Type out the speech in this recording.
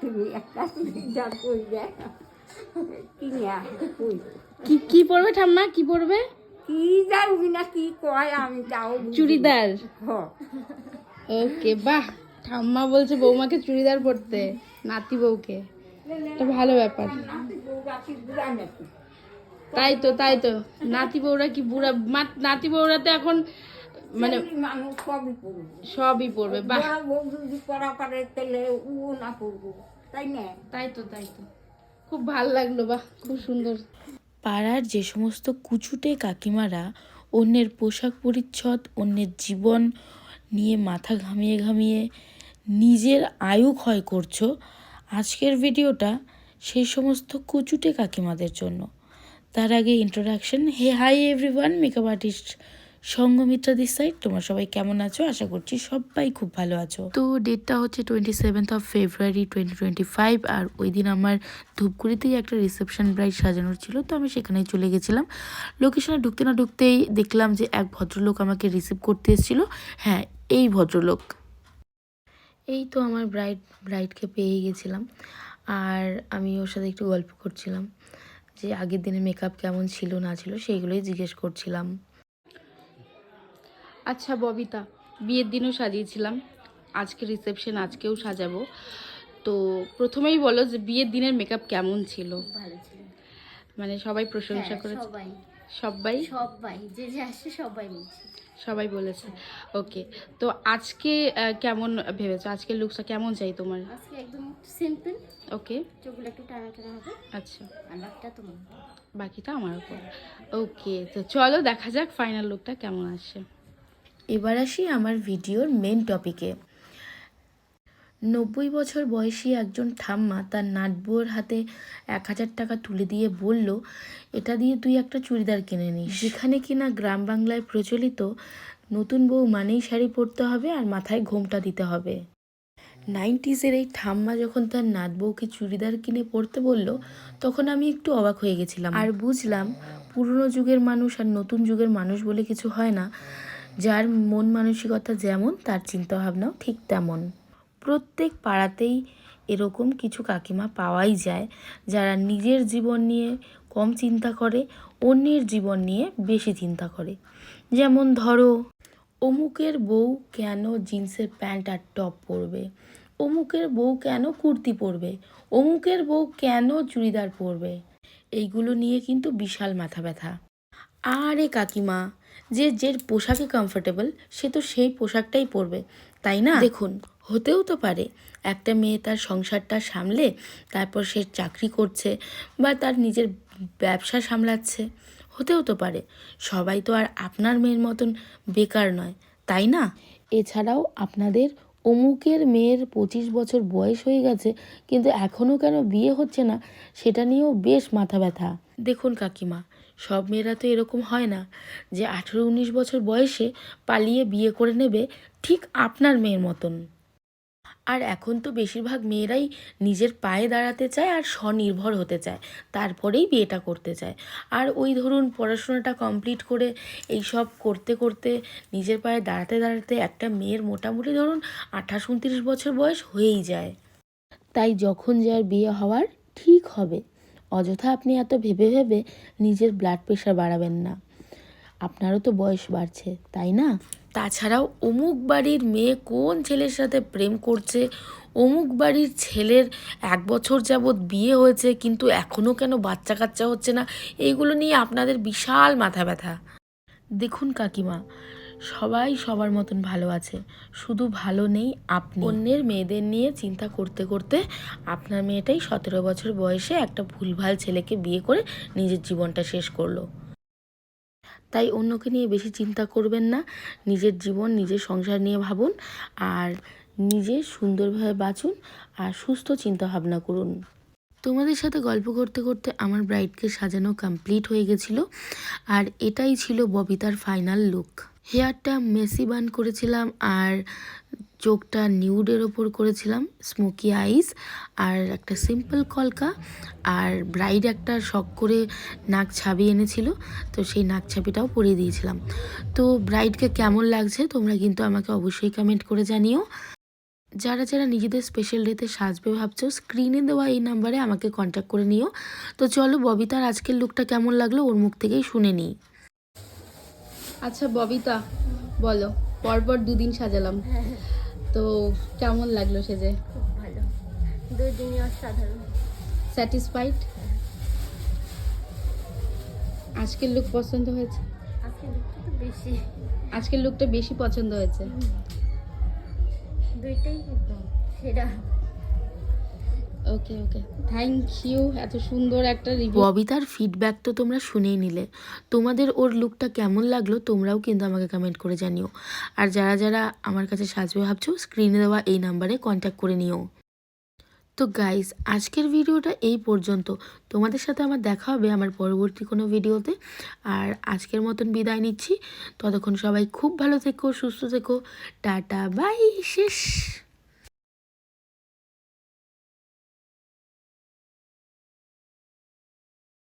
তুমি একটা কিনে কই কি কি পরবে ঠাম্মা? কি পরবে কি যাবি না কি কয় আমি তাও চুড়িদার। হ। ওকে বাহ। ঠাম্মা বলছে বৌমাকে চুড়িদার পরতে নাতি বউকে। এটা ভালো ব্যাপার। তাই তো তাই তো। নাতি বউরা কি বুড়া নাতি বউরা তো এখন মানে মানুষ সবই পড়ব। সবই পরবে বাহ। যদি পড়া পারে তাহলে ও না পড়ব তাই না? তাই তো তাই তো। খুব ভালো লাগল বাহ খুব সুন্দর। পাড়ার যে সমস্ত কুচুটে কাকিমারা অন্যের পোশাক পরিচ্ছদ অন্যের জীবন নিয়ে মাথা ঘামিয়ে ঘামিয়ে নিজের আয়ু ক্ষয় করছ আজকের ভিডিওটা সেই সমস্ত কুচুটে কাকিমাদের জন্য। তার আগে introduction hey hi everyone makeup artist Sanghamitra this side তোমরা সবাই কেমন আছো? আশা করছি সবাই খুব ভালো আছো। তো ডেটটা হচ্ছে twenty seventh of February twenty twenty five আর ওই দিন আমার ধূপগুড়িতেই একটা রিসেপশন ব্রাইড সাজানোর ছিল, তো আমি সেখানেই চলে গেছিলাম। লোকেশনে ঢুকতে না ঢুকতেই দেখলাম যে এক ভদ্রলোক আমাকে রিসিভ করতে এসেছিল। হ্যাঁ এই ভদ্রলোক। এই তো আমার ব্রাইড ব্রাইডকে পেয়ে গেছিলাম। আর আমি ওর সাথে একটু গল্প করছিলাম। যে আগের দিনে মেকআপ কেমন ছিল না ছিল সেইগুলোই জিজ্ঞেস করছিলাম। আচ্ছা ববিতা বিয়ের দিনও সাজিয়েছিলাম। আজকে রিসেপশন আজকেও সাজাবো। তো প্রথমেই বলো যে বিয়ের দিনের মেকআপ কেমন ছিল? মানে সবাই প্রশংসা করে করেছে? সবাই। সবাই? সবাই যে যে আসছে সবাই বলছে সবাই বলেছে। ওকে তো আজকে কেমন ভেবেছো? আজকে লুকসটা কেমন চাই তোমার? আজকে একদম সিম্পল ওকে। চুলগুলো একটু টানা টানা হবে। আচ্ছা। আর বাকিটা তোমার। বাকিটা আমার উপর। ওকে তো চলো দেখা যাক ফাইনাল লুকটা কেমন আসে। এবার আসি আমার ভিডিওর মেন টপিকে নব্বই বছর বয়সী একজন ঠাম্মা তার নাটবউয়ের হাতে এক হাজার টাকা তুলে দিয়ে বলল এটা দিয়ে তুই একটা চুড়িদার কিনে নিস। যেখানে কিনা গ্রাম বাংলায় প্রচলিত নতুন বউ মানেই শাড়ি পরতে হবে আর মাথায় ঘোমটা দিতে হবে। নাইনটিজের এই ঠাম্মা যখন তার নাত বউকে চুড়িদার কিনে পরতে বলল তখন আমি একটু অবাক হয়ে গেছিলাম। আর বুঝলাম পুরনো যুগের মানুষ আর নতুন যুগের মানুষ বলে কিছু হয় না। যার মন মানসিকতা যেমন তার চিন্তাভাবনাও ঠিক তেমন। প্রত্যেক পাড়াতেই এরকম কিছু কাকিমা পাওয়াই যায়, যারা নিজের জীবন নিয়ে কম চিন্তা করে, অন্যের জীবন নিয়ে বেশি চিন্তা করে। যেমন ধরো, অমুকের বউ কেন জিন্সের প্যান্ট আর টপ পরবে? অমুকের বউ কেন কুর্তি পরবে? অমুকের বউ কেন চুড়িদার পরবে? এইগুলো নিয়ে কিন্তু বিশাল মাথা ব্যথা। আরে কাকিমা, যে যে পোশাকে কমফোর্টেবল সে তো সেই পোশাকটাই পরবে। তাই না? দেখুন হতেও তো পারে একটা মেয়ে তার সংসারটা সামলে তারপর সে চাকরি করছে বা তার নিজের ব্যবসা সামলাচ্ছে হতেও তো পারে। সবাই তো আর আপনার মেয়ের মতন বেকার নয় তাই না? এছাড়াও আপনাদের অমুকের মেয়ের পঁচিশ বছর বয়স হয়ে গেছে কিন্তু এখনও কেন বিয়ে হচ্ছে না সেটা নিয়েও বেশ মাথা ব্যথা। দেখুন কাকিমা সব মেয়েরা তো এরকম হয় না যে আঠেরো উনিশ বছর বয়সে পালিয়ে বিয়ে করে নেবে ঠিক আপনার মেয়ের মতন। আর এখন তো বেশিরভাগ মেয়েরাই নিজের পায়ে দাঁড়াতে চায় আর স্বনির্ভর হতে চায়, তারপরেই বিয়েটা করতে চায়। আর ওই ধরুন পড়াশোনাটা কমপ্লিট করে এই সব করতে করতে নিজের পায়ে দাঁড়াতে দাঁড়াতে একটা মেয়ের মোটামুটি ধরুন আঠাশ উনত্রিশ বছর বয়স হয়েই যায়। তাই যখন যার বিয়ে হওয়ার ঠিক হবে। অযথা আপনি এত ভেবে ভেবে নিজের ব্লাড প্রেশার বাড়াবেন না। আপনারও তো বয়স বাড়ছে, তাই না? তাছাড়াও অমুক বাড়ির মেয়ে কোন ছেলের সাথে প্রেম করছে, অমুক বাড়ির ছেলের এক বছর যাবৎ বিয়ে হয়েছে, কিন্তু এখনও কেন বাচ্চা কাচ্চা হচ্ছে না, এইগুলো নিয়ে আপনাদের বিশাল মাথা ব্যথা। দেখুন কাকিমা সবাই সবার মতন ভালো আছে। শুধু ভালো নেই, আপনি। অন্যের মেয়েদের নিয়ে চিন্তা করতে করতে আপনার মেয়েটাই সতেরো বছর বয়সে একটা ভুলভাল ছেলেকে বিয়ে করে নিজের জীবনটা শেষ করল। তাই অন্যকে নিয়ে বেশি চিন্তা করবেন না। নিজের জীবন, নিজের সংসার নিয়ে ভাবুন আর নিজে সুন্দরভাবে বাঁচুন আর সুস্থ চিন্তা ভাবনা করুন। তোমাদের সাথে গল্প করতে করতে আমার ব্রাইডকে সাজানো কমপ্লিট হয়ে গেছিল আর এটাই ছিল ববিতার ফাইনাল লুক হেয়ারটা মেসি বান করেছিলাম আর চোখটা নিউডের ওপর করেছিলাম, স্মোকি আইস আর একটা সিম্পল কলকা আর ব্রাইড একটা শখ করে নাক ছাবি এনেছিল, তো সেই নাক ছাবিটাও পরিয়ে দিয়েছিলাম। তো ব্রাইডকে কেমন লাগছে তোমরা কিন্তু আমাকে অবশ্যই কমেন্ট করে জানিও। যারা যারা নিজেদের স্পেশাল ডেতে সাজবে ভাবছ স্ক্রিনে দেওয়া এই নাম্বারে আমাকে কন্ট্যাক্ট করে নিও। তো চলো ববিতার আজকের লুকটা কেমন লাগল ওর মুখ থেকেই শুনে নিই। আচ্ছা ববিতা বলো পরপর দুদিন সাজালাম। তো কেমন লাগল সেজে? খুব ভালো। দুই দিনই অসাধারণ। স্যাটিসফাইড আজকের লুক পছন্দ হয়েছে? আজকে লুকটা তো বেশি। আজকের লুকটা বেশি পছন্দ হয়েছে? দুইটাই একদম সেরা। ওকে ওকে থ্যাংক ইউ এত সুন্দর একটা রিভিউ ববিতার ফিডব্যাক তো তোমরা শুনেই নিলে। তোমাদের ওর লুকটা কেমন লাগল তোমরাও কিন্তু আমাকে কমেন্ট করে জানিও। আর যারা যারা আমার কাছে সাজবে ভাবছ স্ক্রিনে দেওয়া এই নাম্বারে কন্ট্যাক্ট করে নিও। তো গাইস আজকের ভিডিওটা এই পর্যন্ত। তোমাদের সাথে আমার দেখা হবে আমার পরবর্তী কোনো ভিডিওতে আর আজকের মতন বিদায় নিচ্ছি। ততক্ষণ সবাই খুব ভালো থেকো, সুস্থ থেকো। টাটা বাই শেষ।